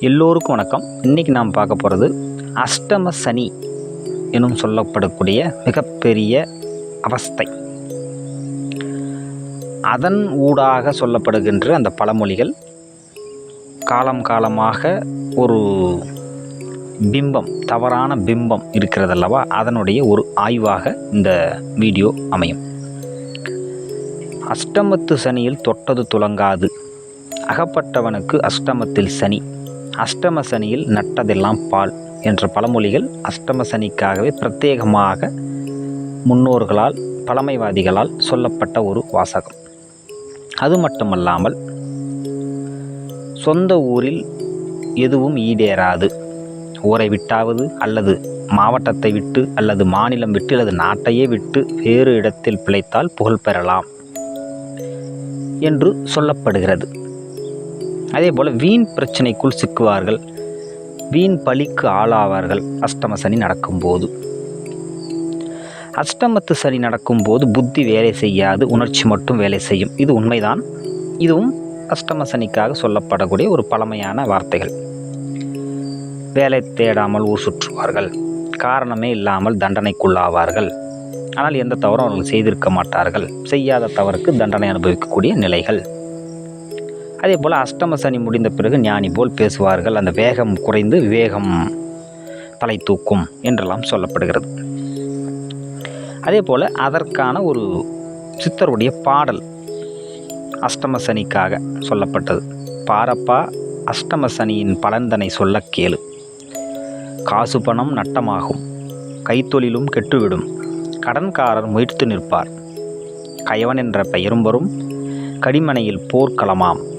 எல்லோருக்கும் வணக்கம். இன்றைக்கி நாம் பார்க்க போகிறது அஷ்டம சனி எனும் சொல்லப்படக்கூடிய மிகப்பெரிய அவஸ்தை. அதன் ஊடாக சொல்லப்படுகின்ற அந்த பழமொழிகள் காலம் காலமாக ஒரு பிம்பம் தவறான பிம்பம் இருக்கிறதல்லவா? அதனுடைய ஒரு ஆய்வாக இந்த வீடியோ அமையும். அஷ்டமத்து சனியில் தொட்டது துலங்காது. அகப்பட்டவனுக்கு அஷ்டமத்தில் சனி. அஷ்டம சனியில் நட்டதெல்லாம் பால் என்ற பழமொழிகள் அஷ்டம சனிக்காகவே பிரத்யேகமாக முன்னோர்களால் பழமைவாதிகளால் சொல்லப்பட்ட ஒரு வாசகம். அது மட்டுமல்லாமல் சொந்த ஊரில் எதுவும் ஈடேறாது. ஊரை விட்டாவது அல்லது மாவட்டத்தை விட்டு அல்லது மாநிலம் விட்டு அல்லது நாட்டையே விட்டு வேறு இடத்தில் பிழைத்தால் புகழ் பெறலாம் என்று சொல்லப்படுகிறது. அதே போல் வீண் பிரச்சனைக்குள் சிக்குவார்கள். வீண் பழிக்கு ஆளாவார்கள். அஷ்டம சனி நடக்கும்போது. அஷ்டமத்து சனி நடக்கும்போது புத்தி வேலை செய்யாது. உணர்ச்சி மட்டும் வேலை செய்யும். இது உண்மைதான். இதுவும் அஷ்டம சனிக்காக சொல்லப்படக்கூடிய ஒரு பழமையான வார்த்தைகள். வேலை தேடாமல் ஊர் சுற்றுவார்கள். காரணமே இல்லாமல் தண்டனைக்குள்ளாவார்கள். ஆனால் எந்த தவறும் அவர்கள் செய்திருக்க மாட்டார்கள். செய்யாத தவறுக்கு தண்டனை அனுபவிக்கக்கூடிய நிலைகள். அதே போல் அஷ்டம சனி முடிந்த பிறகு ஞானி போல் பேசுவார்கள். அந்த வேகம் குறைந்து விவேகம் தலை தூக்கும் என்றெல்லாம் சொல்லப்படுகிறது. அதே போல் அதற்கான ஒரு சித்தருடைய பாடல் அஷ்டம சனிக்காக சொல்லப்பட்டது. பாரப்பா அஷ்டம சனியின் பலன்தனை சொல்ல கேளு. காசு பணம் நட்டமாகும். கைத்தொழிலும் கெட்டுவிடும். கடன்காரர் முயற்சி நிற்பார். கயவன் என்ற பெயரும் வரும். கடிமனையில் போர்க்களமாம்.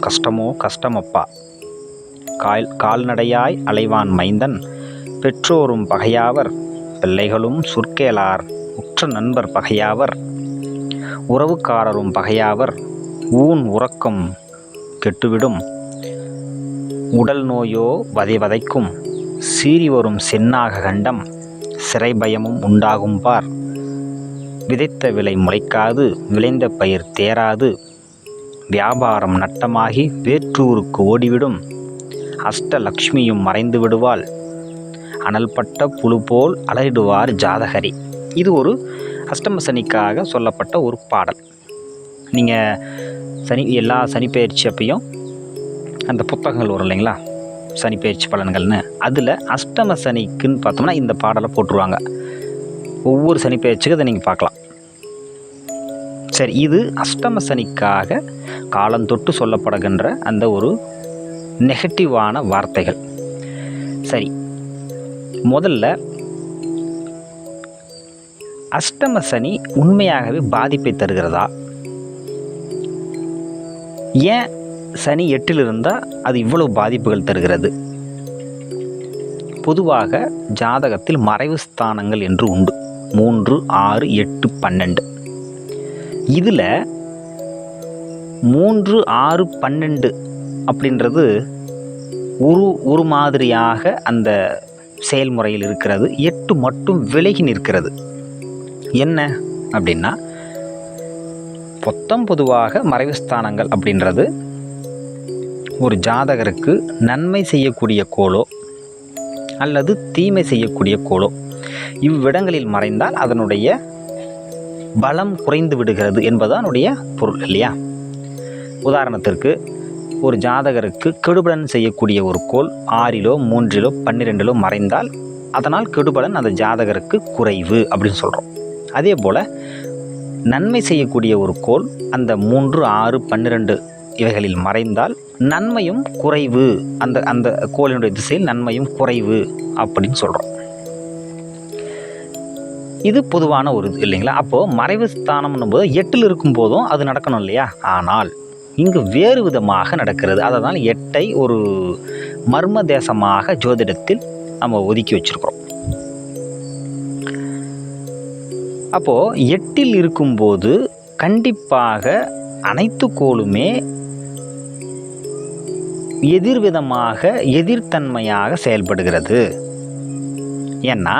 கஷ்டமோ கஷ்டமப்பா. கால் கால்நடையாய் அலைவான் மைந்தன் பெற்றோரும் பகையாவர் பிள்ளைகளும் சுர்க்கேலார் உற்ற நண்பர் பகையாவர் உறவுக்காரரும் பகையாவர் ஊன் உறக்கம் கெட்டுவிடும். உடல் நோயோ வதை வதைக்கும். சீறி வரும் சென்னாக கண்டம் சிறை பயமும் உண்டாகும் பார். விதைத்த விலை முளைக்காது விளைந்த பயிர் தேராது. வியாபாரம் நட்டமாகி வேற்றூருக்கு ஓடிவிடும். அஷ்டலக்ஷ்மியும் மறைந்து விடுவாள். அனல்பட்ட புழு போல் அலறிடுவார் ஜாதகரி. இது ஒரு அஷ்டம சனிக்காக சொல்லப்பட்ட ஒரு பாடல். நீங்கள் சனி எல்லா சனிப்பெயர்ச்சி அப்பையும் அந்த புத்தகங்கள் வரும் இல்லைங்களா? சனிப்பெயர்ச்சி பலன்கள்னு. அதில் அஷ்டம சனிக்குன்னு பார்த்தோம்னா இந்த பாடலை போட்டுருவாங்க. ஒவ்வொரு சனிப்பெயர்ச்சிக்கு அதை நீங்கள் பார்க்கலாம். சரி இது அஷ்டம சனிக்காக காலந்தொட்டு சொல்லப்படுகின்ற அந்த ஒரு நெகட்டிவான வார்த்தைகள். சரி. முதல்ல அஷ்டம சனி உண்மையாகவே பாதிப்பை தருகிறதா? ஏன் சனி எட்டில் இருந்தால் அது இவ்வளவு பாதிப்புகள் தருகிறது? பொதுவாக ஜாதகத்தில் மறைவு ஸ்தானங்கள் என்று உண்டு. மூன்று ஆறு எட்டு பன்னெண்டு. இதில் மூன்று ஆறு பன்னெண்டு அப்படின்றது ஒரு ஒரு மாதிரியாக அந்த செயல்முறையில் இருக்கிறது. எட்டு மட்டும் விலகி நிற்கிறது. என்ன அப்படின்னா பொத்தம் பொதுவாக மறைவுஸ்தானங்கள் அப்படின்றது ஒரு ஜாதகருக்கு நன்மை செய்யக்கூடிய கோளோ அல்லது தீமை செய்யக்கூடிய கோளோ இவ்விடங்களில் மறைந்தால் அதனுடைய பலம் குறைந்து விடுகிறது என்பது பொருள் இல்லையா? உதாரணத்திற்கு ஒரு ஜாதகருக்கு கெடுபலன் செய்யக்கூடிய ஒரு கோள் ஆறிலோ மூன்றிலோ பன்னிரெண்டிலோ மறைந்தால் அதனால் கெடுபலன் அந்த ஜாதகருக்கு குறைவு அப்படின்னு சொல்கிறோம் அதே போல் நன்மை செய்யக்கூடிய ஒரு கோள் அந்த மூன்று ஆறு பன்னிரெண்டு இவைகளில் மறைந்தால் நன்மையும் குறைவு அந்த அந்த கோளினுடைய திசையில் நன்மையும் குறைவு அப்படின்னு சொல்கிறோம் இது பொதுவான ஒரு இது இல்லைங்களா? அப்போது மறைவு ஸ்தானம்னும் போது எட்டில் இருக்கும் போதும் அது நடக்கணும் இல்லையா? ஆனால் இங்கு வேறு விதமாக நடக்கிறது. அதனால் எட்டை ஒரு மர்ம தேசமாக ஜோதிடத்தில் நம்ம ஒதுக்கி வச்சிருக்கிறோம். அப்போது எட்டில் இருக்கும்போது கண்டிப்பாக அனைத்து கோளுமே எதிர்விதமாக எதிர்த்தன்மையாக செயல்படுகிறது. ஏன்னா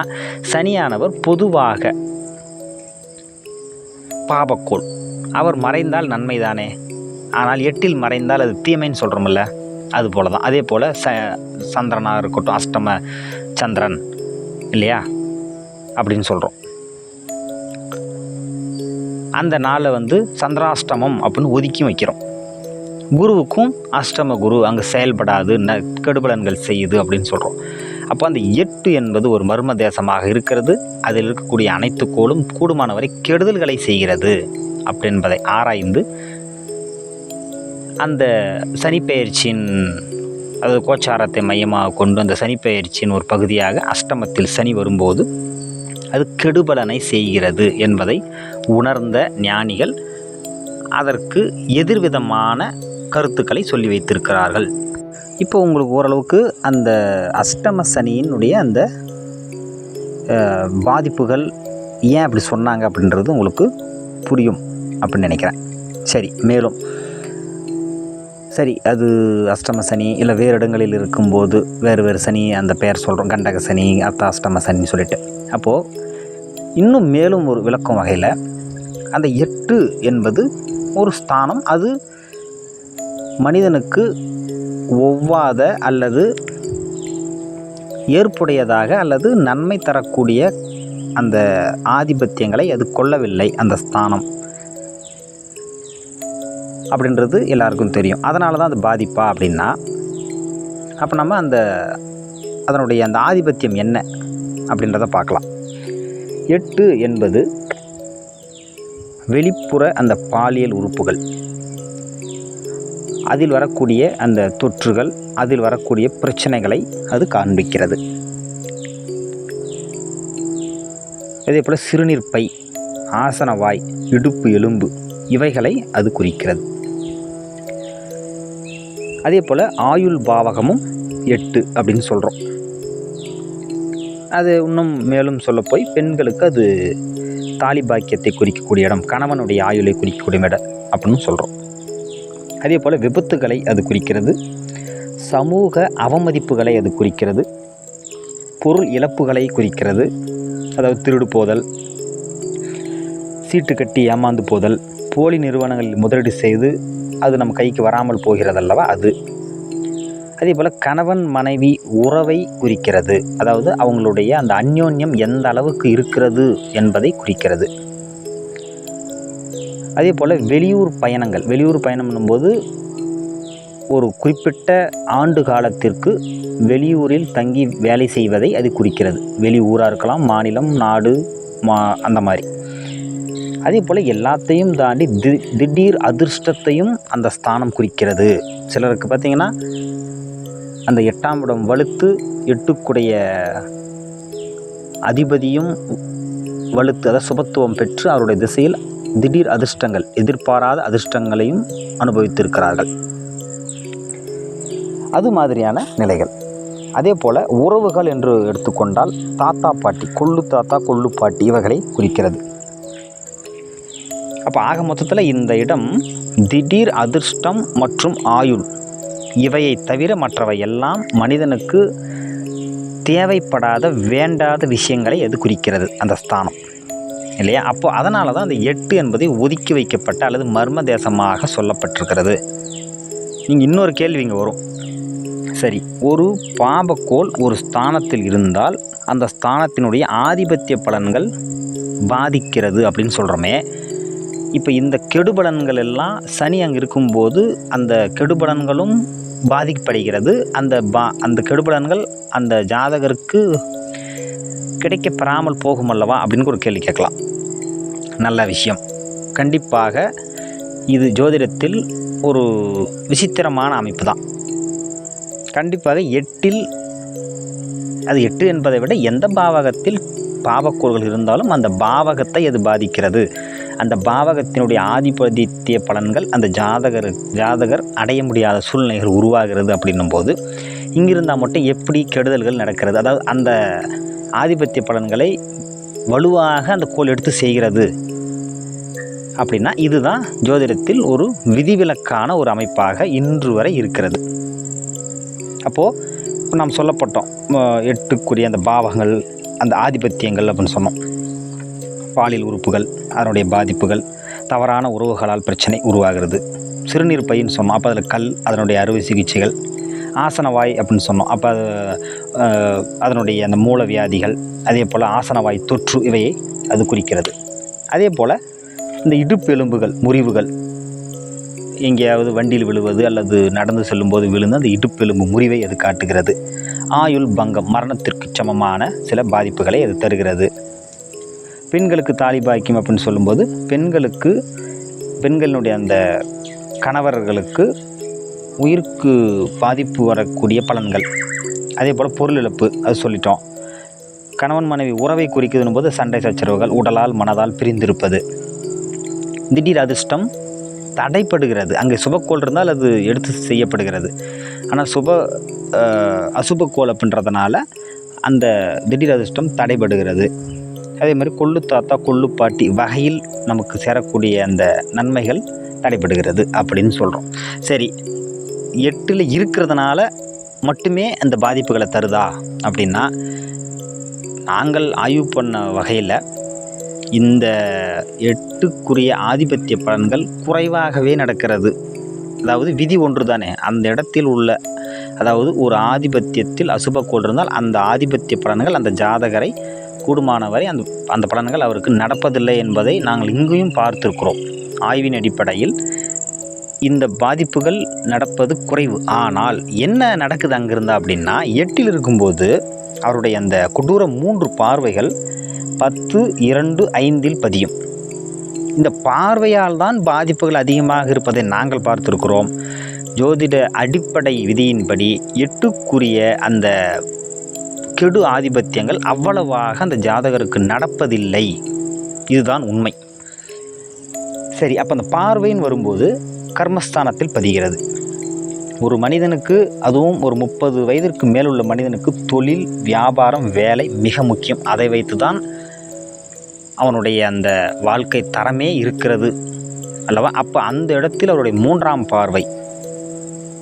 சனியானவர் பொதுவாக பாபக்கோள். அவர் மறைந்தால் நன்மைதானே? ஆனால் எட்டில் மறைந்தால் அது தீமைன்னு சொல்கிறோம்ல அது போல தான் அதே போல் ச சந்திரனாக இருக்கட்டும் அஷ்டம சந்திரன் இல்லையா? அப்படின்னு சொல்கிறோம் அந்த நாளை வந்து சந்திராஷ்டமம் அப்படின்னு ஒதுக்கி வைக்கிறோம். குருவுக்கும் அஷ்டம குரு அங்கே செயல்படாது ந கெடுபலன்கள் செய்யுது அப்படின்னு சொல்கிறோம் அப்போ அந்த எட்டு என்பது ஒரு மர்ம தேசமாக இருக்கிறது. அதில் இருக்கக்கூடிய அனைத்து கோளும் கூடுமானவரை கெடுதல்களை செய்கிறது அப்படி என்பதை ஆராய்ந்து அந்த சனிப்பெயர்ச்சியின் அது கோச்சாரத்தை மையமாக கொண்டு அந்த சனிப்பெயர்ச்சியின் ஒரு பகுதியாக அஷ்டமத்தில் சனி வரும்போது அது கெடுபலனை செய்கிறது என்பதை உணர்ந்த ஞானிகள் அதற்கு எதிர்விதமான கருத்துக்களை சொல்லி வைத்திருக்கிறார்கள். இப்போ உங்களுக்கு ஓரளவுக்கு அந்த அஷ்டம சனியினுடைய அந்த பாதிப்புகள் ஏன் அப்படி சொன்னாங்க அப்படின்றது உங்களுக்கு புரியும் அப்படின்னு நினைக்கிறேன். சரி மேலும் சரி அது அஷ்டம சனி இல்லை வேறு இடங்களில் இருக்கும்போது வேறு வேறு சனி அந்த பெயர் சொல்கிறோம் கண்டக சனி அத்த அஷ்டம சனின்னு சொல்லிட்டு. அப்போது இன்னும் மேலும் ஒரு விளக்கம் வகையில் அந்த எட்டு என்பது ஒரு ஸ்தானம். அது மனிதனுக்கு ஒவ்வாத அல்லது ஏற்புடையதாக அல்லது நன்மை தரக்கூடிய அந்த ஆதிபத்தியங்களை அது கொள்ளவில்லை அந்த ஸ்தானம். அப்படின்றது எல்லாருக்கும் தெரியும். அதனால தான் அது பாதிப்பா அப்படின்னா அப்போ நம்ம அந்த அதனுடைய அந்த ஆதிபத்தியம் என்ன அப்படின்றத பார்க்கலாம். எட்டு என்பது வெளிப்புற அந்த பாலியல் உறுப்புகள். அதில் வரக்கூடிய அந்த தொற்றுகள் அதில் வரக்கூடிய பிரச்சனைகளை அது காண்பிக்கிறது. இதே போல் சிறுநீர் பை ஆசனவாய் இடுப்பு எலும்பு இவைகளை அது குறிக்கிறது. அதே போல் ஆயுள் பாவகமும் எட்டு அப்படின்னு சொல்கிறோம் அது இன்னும் மேலும் சொல்லப்போய் பெண்களுக்கு அது தாலி பாக்கியத்தை குறிக்கக்கூடிய இடம் கணவனுடைய ஆயுளை குறிக்கக்கூடிய இடம் அப்படின்னு சொல்கிறோம் அதே போல் விபத்துகளை அது குறிக்கிறது சமூக அவமதிப்புகளை அது குறிக்கிறது பொருள் இழப்புகளை குறிக்கிறது அதாவது திருடு போதல் சீட்டு கட்டி ஏமாந்து போதல் போலி நிறுவனங்களில் முதலீடு செய்து அது நம்ம கைக்கு வராமல் போகிறதல்லவா அது? அதே போல் கணவன் மனைவி உறவை குறிக்கிறது. அதாவது அவங்களுடைய அந்த அந்யோன்யம் எந்த அளவுக்கு இருக்கிறது என்பதை குறிக்கிறது. அதே போல் வெளியூர் பயணங்கள். வெளியூர் பயணம்னும்போது ஒரு குறிப்பிட்ட ஆண்டு காலத்திற்கு வெளியூரில் தங்கி வேலை செய்வதை அது குறிக்கிறது. வெளி ஊராக இருக்கலாம் மாநிலம் நாடு மா அந்த மாதிரி. அதே போல் எல்லாத்தையும் தாண்டி தி திடீர் அதிர்ஷ்டத்தையும் அந்த ஸ்தானம் குறிக்கிறது. சிலருக்கு பார்த்திங்கன்னா அந்த எட்டாம் இடம் வலுத்து எட்டுக்குடைய அதிபதியும் வலுத்து அதை சுபத்துவம் பெற்று அவருடைய திசையில் திடீர் அதிர்ஷ்டங்கள் எதிர்பாராத அதிர்ஷ்டங்களையும் அனுபவித்திருக்கிறார்கள். அது மாதிரியான நிலைகள். அதே போல் உறவுகள் என்று எடுத்துக்கொண்டால் தாத்தா பாட்டி கொள்ளு தாத்தா கொள்ளு பாட்டி இவைகளை குறிக்கிறது. அப்போ ஆக மொத்தத்தில் இந்த இடம் திடீர் அதிர்ஷ்டம் மற்றும் ஆயுள். இவையை தவிர மற்றவை எல்லாம் மனிதனுக்கு தேவைப்படாத வேண்டாத விஷயங்களை அது குறிக்கிறது அந்த ஸ்தானம். இல்லையா? அப்போ அதனால தான் அந்த எட்டு என்பதை ஒதுக்கி வைக்கப்பட்ட அல்லது மர்ம தேசமாக சொல்லப்பட்டிருக்கிறது. நீங்கள் இன்னொரு கேள்வி இங்கே வரும். சரி ஒரு பாபக்கோள் ஒரு ஸ்தானத்தில் இருந்தால் அந்த ஸ்தானத்தினுடைய ஆதிபத்திய பலன்கள் பாதிக்கிறது அப்படின்னு சொல்கிறோமே இப்போ இந்த கெடுபலன்கள் எல்லாம் சனி அங்கே இருக்கும்போது அந்த கெடுபலன்களும் பாதிக்கப்படுகிறது. அந்த பா அந்த கெடுபலன்கள் அந்த ஜாதகருக்கு கிடைக்கப் பெறாமல் போகும் அல்லவா அப்படின்னு ஒரு கேள்வி கேட்கலாம். நல்ல விஷயம். கண்டிப்பாக இது ஜோதிடத்தில் ஒரு விசித்திரமான அமைப்பு தான். கண்டிப்பாக எட்டில் அது எட்டு என்பதை விட எந்த பாவகத்தில் பாவக்கூறுகள் இருந்தாலும் அந்த பாவகத்தை அது பாதிக்கிறது. அந்த பாவகத்தினுடைய ஆதிபத்திய பலன்கள் அந்த ஜாதகர் ஜாதகர் அடைய முடியாத சூழ்நிலைகள் உருவாகிறது அப்படின்னும் போது இங்கிருந்தால் மட்டும் எப்படி கெடுதல்கள் நடக்கிறது? அதாவது அந்த ஆதிபத்திய பலன்களை வலுவாக அந்த கோள் எடுத்து செய்கிறது. அப்படின்னா இதுதான் ஜோதிடத்தில் ஒரு விதிவிலக்கான ஒரு அமைப்பாக இன்று வரை இருக்கிறது. அப்போது இப்போ நாம் சொல்லப்பட்டோம் எட்டுக்குரிய அந்த பாவங்கள் அந்த ஆதிபத்தியங்கள் அப்படின்னு சொன்னோம். பாலியல் உறுப்புகள் அதனுடைய பாதிப்புகள் தவறான உறவுகளால் பிரச்சனை உருவாகிறது. சிறுநீர் பைன்னு சொன்னோம். அப்போ அதில் கல் அதனுடைய அறுவை சிகிச்சைகள் ஆசனவாய் அப்படின்னு சொன்னோம். அப்போ அது அதனுடைய அந்த மூல வியாதிகள் அதே போல் ஆசனவாய் தொற்று இவையை அது குறிக்கிறது. அதே போல் இந்த இடுப்பு எலும்புகள் முறிவுகள் எங்கேயாவது வண்டியில் விழுவது அல்லது நடந்து செல்லும்போது விழுந்து அந்த இடுப்பு எலும்பு முறிவை அது காட்டுகிறது. ஆயுள் பங்கம் மரணத்திற்கு சமமான சில பாதிப்புகளை அது தருகிறது. பெண்களுக்கு தாலி பாய்க்கும் அப்படின்னு சொல்லும்போது பெண்களுக்கு பெண்களினுடைய அந்த கணவர்களுக்கு உயிருக்கு பாதிப்பு வரக்கூடிய பலன்கள். அதே போல் பொருள் இழப்பு அது சொல்லிட்டோம். கணவன் மனைவி உறவை குறிக்குதுன்னு போது சண்டை சச்சரவுகள் உடலால் மனதால் பிரிந்திருப்பது. திடீர் அதிர்ஷ்டம் தடைப்படுகிறது. அங்கே சுபக்கோள் இருந்தால் அது எடுத்து செய்யப்படுகிறது. ஆனால் சுப அசுபக்கோள் அப்படின்றதுனால அந்த திடீர் அதிர்ஷ்டம் தடைபடுகிறது. அதே மாதிரி கொள்ளு தாத்தா கொள்ளு பாட்டி வகையில் நமக்கு சேரக்கூடிய அந்த நன்மைகள் தடைபடுகிறது அப்படின்னு சொல்கிறோம் சரி எட்டில் இருக்கிறதுனால மட்டுமே அந்த பாதிப்புகளை தருதா அப்படின்னா நாங்கள் ஆய்வு பண்ண வகையில் இந்த எட்டுக்குரிய ஆதிபத்திய பலன்கள் குறைவாகவே நடக்கிறது. அதாவது விதி ஒன்று தானே அந்த இடத்தில் உள்ள அதாவது ஒரு ஆதிபத்தியத்தில் அசுபக்கோள் இருந்தால் அந்த ஆதிபத்திய பலன்கள் அந்த ஜாதகரை கூடுமானவரை அந்த அந்த பலன்கள் அவருக்கு நடப்பதில்லை என்பதை நாங்கள் இங்கேயும் பார்த்திருக்கிறோம். ஆய்வின் அடிப்படையில் இந்த பாதிப்புகள் நடப்பது குறைவு. ஆனால் என்ன நடக்குது அங்கிருந்தா அப்படின்னா எட்டில் இருக்கும்போது அவருடைய அந்த கொடூர மூன்று பார்வைகள் பத்து இரண்டு ஐந்தில் பதியும். இந்த பார்வையால் தான் பாதிப்புகள் அதிகமாக இருப்பதை நாங்கள் பார்த்திருக்கிறோம். ஜோதிட அடிப்படை விதியின்படி எட்டுக்குரிய அந்த கெடு ஆதிபத்தியங்கள் அவ்வளவாக அந்த ஜாதகருக்கு நடப்பதில்லை. இதுதான் உண்மை. சரி அப்போ அந்த பார்வைன்னு வரும்போது கர்மஸ்தானத்தில் பதிகிறது. ஒரு மனிதனுக்கு அதுவும் ஒரு முப்பது வயதிற்கு மேலுள்ள மனிதனுக்கு தொழில் வியாபாரம் வேலை மிக முக்கியம். அதை வைத்து தான் அவனுடைய அந்த வாழ்க்கை தரமே இருக்கிறது. அல்லவா? அப்போ அந்த இடத்தில் அவருடைய மூன்றாம் பார்வை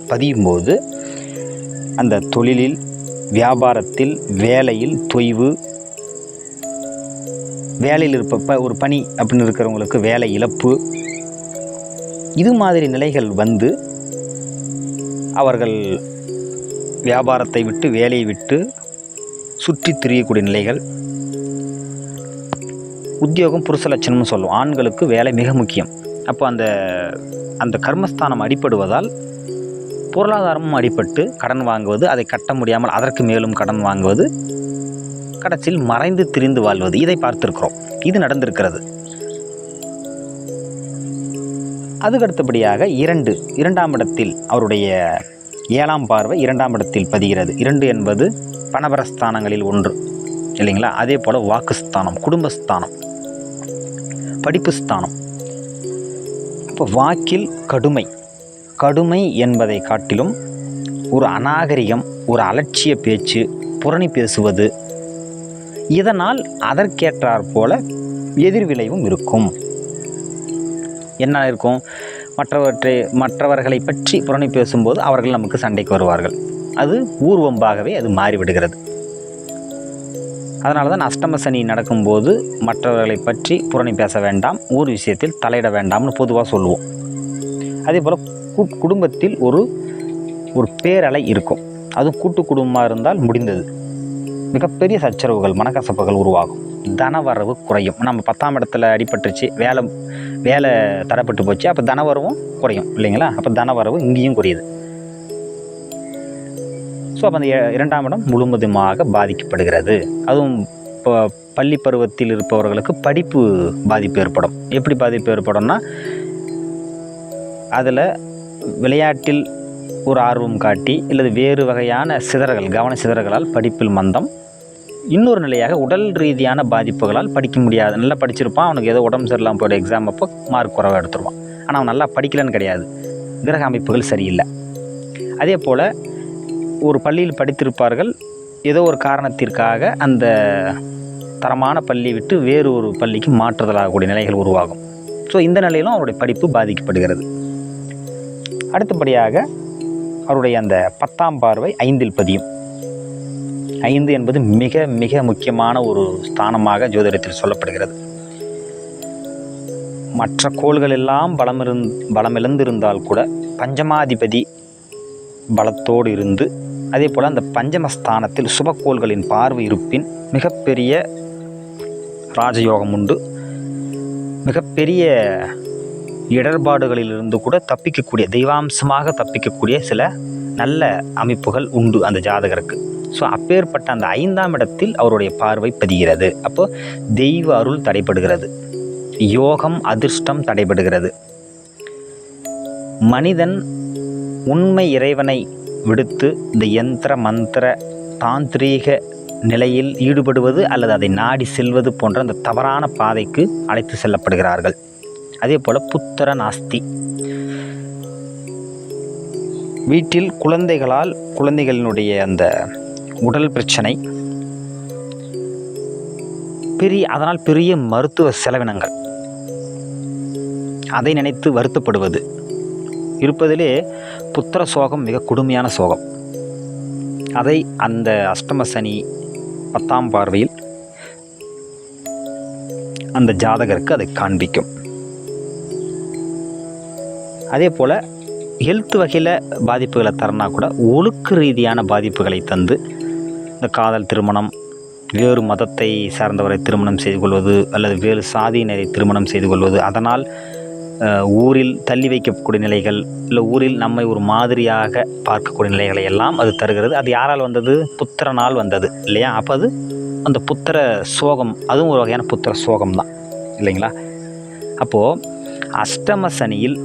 பதியும்போது அந்த தொழிலில் வியாபாரத்தில் வேலையில் தொய்வு. வேலையில் இருப்ப ஒரு பணி அப்படின்னு இருக்கிறவங்களுக்கு வேலை இழப்பு. இது மாதிரி நிலைகள் வந்து அவர்கள் வியாபாரத்தை விட்டு வேலையை விட்டு சுற்றி திரியக்கூடிய நிலைகள். உத்தியோகம் புருஷ லட்சணம்னு சொல்லுவோம். ஆண்களுக்கு வேலை மிக முக்கியம். அப்போ அந்த அந்த கர்மஸ்தானம் அடிப்படுவதால் பொருளாதாரமும் அடிபட்டு கடன் வாங்குவது அதை கட்ட முடியாமல் அதற்கு மேலும் கடன் வாங்குவது கடைசியில் மறைந்து திரிந்து வாழ்வது இதை பார்த்திருக்கிறோம். இது நடந்திருக்கிறது. அதுக்கு அடுத்தபடியாக இரண்டு இரண்டாம் இடத்தில் அவருடைய ஏழாம் பார்வை இரண்டாம் இடத்தில் பதிகிறது. இரண்டு என்பது பணபரஸ்தானங்களில் ஒன்று இல்லைங்களா? அதே போல் வாக்குஸ்தானம் குடும்பஸ்தானம் படிப்பு ஸ்தானம் இப்போ வாக்கில் கடுமை கடுமை என்பதை காட்டிலும் ஒரு அநாகரிகம் ஒரு அலட்சிய பேச்சு புரணி பேசுவது இதனால் அதற்கேற்றாற் போல எதிர்விளைவும் இருக்கும். என்ன இருக்கும். மற்றவற்றை மற்றவர்களை பற்றி புரணி பேசும்போது அவர்கள் நமக்கு சண்டைக்கு வருவார்கள். அது ஊர்வம்பாகவே அது மாறிவிடுகிறது. அதனால தான் அஷ்டம சனி நடக்கும்போது மற்றவர்களை பற்றி புரணி பேச வேண்டாம் ஊர் விஷயத்தில் தலையிட வேண்டாம்னு பொதுவாக சொல்லுவோம். அதே போல் குடும்பத்தில் ஒரு ஒரு பேரலை இருக்கும். அதுவும் கூட்டு குடும்பமாக இருந்தால் முடிந்தது. மிகப்பெரிய சச்சரவுகள் மனக்கசப்புகள் உருவாகும். தனவரவு குறையும். நம்ம பத்தாம் இடத்துல அடிபட்டுருச்சு வேலை வேலை தடைப்பட்டு போச்சு அப்போ தனவரவும் குறையும் இல்லைங்களா? அப்போ தனவரவு இங்கேயும் குறையுது. ஸோ அப்போ அந்த இ- இரண்டாம் இடம் முழுவதுமாக பாதிக்கப்படுகிறது. அதுவும் இப்போ பள்ளி பருவத்தில் இருப்பவர்களுக்கு படிப்பு பாதிப்பு ஏற்படும். எப்படி பாதிப்பு ஏற்படும்னா அதில் விளையாட்டில் ஒரு ஆர்வம் காட்டி அல்லது வேறு வகையான சிதறல்கள் கவன சிதறல்களால் படிப்பில் மந்தம். இன்னொரு நிலையாக உடல் ரீதியான பாதிப்புகளால் படிக்க முடியாது. நல்லா படிச்சிருப்பான் அவனுக்கு ஏதோ உடம்பு சரியில்லாமல் போய்ட்டு எக்ஸாம் அப்போ மார்க் குறைவாக எடுத்துருவான். ஆனால் அவன் நல்லா படிக்கலன்னு கிடையாது. கிரக அமைப்புகள் சரியில்லை. அதே போல் ஒரு பள்ளியில் படித்திருப்பார்கள். ஏதோ ஒரு காரணத்திற்காக அந்த தரமான பள்ளி விட்டு வேறு ஒரு பள்ளிக்கு மாற்றுதலாகக்கூடிய நிலைகள் உருவாகும். ஸோ இந்த நிலையிலும் அவருடைய படிப்பு பாதிக்கப்படுகிறது. அடுத்தபடியாக அவருடைய அந்த பத்தாம் பார்வை ஐந்தில் பதியும். ஐந்து என்பது மிக மிக முக்கியமான ஒரு ஸ்தானமாக ஜோதிடத்தில் சொல்லப்படுகிறது. மற்ற கோள்கள் எல்லாம் பலமிருந் பலமிழந்திருந்தால் கூட பஞ்சமாதிபதி பலத்தோடு இருந்து அதே போல் அந்த பஞ்சமஸ்தானத்தில் சுபக்கோள்களின் பார்வை இருப்பின் மிகப்பெரிய ராஜயோகம் உண்டு. மிகப்பெரிய இடர்பாடுகளிலிருந்து கூட தப்பிக்கக்கூடிய தெய்வாம்சமாக தப்பிக்கக்கூடிய சில நல்ல அமைப்புகள் உண்டு அந்த ஜாதகருக்கு. ஸோ அப்பேற்பட்ட அந்த ஐந்தாம் இடத்தில் அவருடைய பார்வை பதிகிறது. அப்போ தெய்வ அருள் தடைபடுகிறது. யோகம் அதிர்ஷ்டம் தடைபடுகிறது. மனிதன் உண்மை இறைவனை விடுத்து இந்த யந்திர மந்திர தாந்திரீக நிலையில் ஈடுபடுவது அல்லது அதை நாடி செல்வது போன்ற அந்த தவறான பாதைக்கு அழைத்து செல்லப்படுகிறார்கள். அதே போல் புத்திர நாஸ்தி. வீட்டில் குழந்தைகளால் குழந்தைகளினுடைய அந்த உடல் பிரச்சனை பெரிய அதனால் பெரிய மருத்துவ செலவினங்கள். அதை நினைத்து வருத்தப்படுவது. இருப்பதிலே புத்திர சோகம் மிக கொடுமையான சோகம். அதை அந்த அஷ்டம சனி பத்தாம் பார்வையில் அந்த ஜாதகருக்கு அதை காண்பிக்கும். அதே போல் ஹெல்த் வகையில் பாதிப்புகளை தரனா கூட ஒழுக்க ரீதியான பாதிப்புகளை தந்து இந்த காதல் திருமணம் வேறு மதத்தை சார்ந்தவரை திருமணம் செய்து கொள்வது அல்லது வேறு சாதியினரை திருமணம் செய்து கொள்வது அதனால் ஊரில் தள்ளி வைக்கக்கூடிய நிலைகள் இல்லை ஊரில் நம்மை ஒரு மாதிரியாக பார்க்கக்கூடிய நிலைகளை எல்லாம் அது தருகிறது. அது யாரால் வந்தது? புத்திரனால் வந்தது இல்லையா? அப்போ அது அந்த புத்திர சோகம் அதுவும் ஒரு வகையான புத்திர சோகம் தான் இல்லைங்களா? அப்போது அஷ்டம சனியில்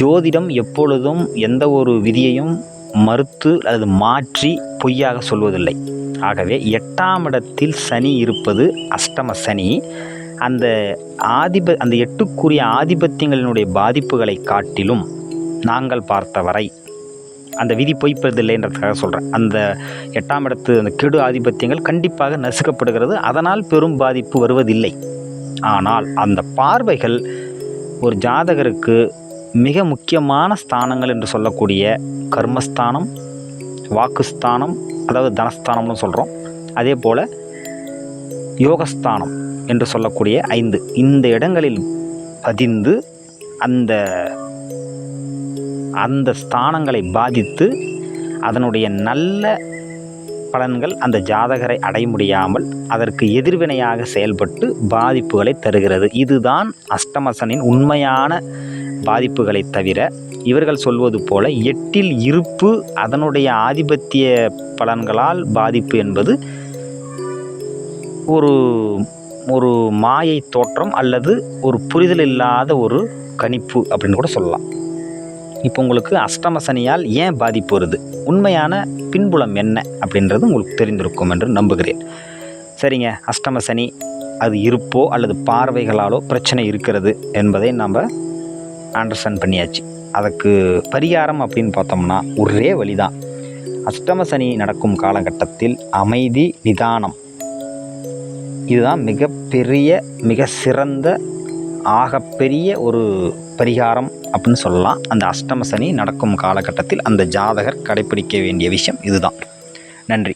ஜோதிடம் எப்பொழுதும் எந்த ஒரு விதியையும் மறுத்து அல்லது மாற்றி பொய்யாக சொல்வதில்லை. ஆகவே எட்டாம் இடத்தில் சனி இருப்பது அஷ்டம சனி. அந்த ஆதிப அந்த எட்டுக்குரிய ஆதிபத்தியங்களினுடைய பாதிப்புகளை காட்டிலும் நாங்கள் பார்த்தவரை. அந்த விதி பொய்ப்பதில்லைன்றதுக்காக சொல்கிறேன் அந்த எட்டாம் இடத்து அந்த கெடு ஆதிபத்தியங்கள் கண்டிப்பாக நசுக்கப்படுகிறது. அதனால் பெரும் பாதிப்பு வருவதில்லை. ஆனால் அந்த பார்வைகள் ஒரு ஜாதகருக்கு மிக முக்கியமான ஸ்தானங்கள் என்று சொல்லக்கூடிய கர்மஸ்தானம் வாக்குஸ்தானம் அதாவது தனஸ்தானம்னு சொல்கிறோம் அதே போல் யோகஸ்தானம் என்று சொல்லக்கூடிய ஐந்து. இந்த இடங்களில் பதிந்து அந்த அந்த ஸ்தானங்களை பாதித்து அதனுடைய நல்ல பலன்கள் அந்த ஜாதகரை அடைய முடியாமல் அதற்கு எதிர்வினையாக செயல்பட்டு பாதிப்புகளை தருகிறது. இதுதான் அஷ்டமசனின் உண்மையான பாதிப்புகளை தவிர இவர்கள் சொல்வது போல எட்டில் இருப்பு அதனுடைய ஆதிபத்திய பலன்களால் பாதிப்பு என்பது ஒரு ஒரு மாயை தோற்றம் அல்லது ஒரு புரிதல் இல்லாத ஒரு கணிப்பு அப்படின்னு கூட சொல்லலாம். இப்போ உங்களுக்கு அஷ்டம சனியால் ஏன் பாதிப்பு வருது? உண்மையான பின்புலம் என்ன அப்படின்றது உங்களுக்கு தெரிந்திருக்கும் என்று நம்புகிறேன். சரிங்க அஷ்டம சனி அது இருப்போ அல்லது பார்வைகளாலோ பிரச்சனை இருக்கிறது என்பதை நம்ம அண்டர்ஸ்டாண்ட் பண்ணியாச்சு. அதுக்கு பரிகாரம் அப்படின்னு பார்த்தோம்னா ஒரே வழி தான் அஷ்டம சனி நடக்கும் காலகட்டத்தில் அமைதி நிதானம். இதுதான் மிகப்பெரிய மிக சிறந்த ஆகப்பெரிய ஒரு பரிகாரம் அப்படின்னு சொல்லலாம். அந்த அஷ்டம சனி நடக்கும் காலகட்டத்தில் அந்த ஜாதகர் கடைப்பிடிக்க வேண்டிய விஷயம் இதுதான். நன்றி.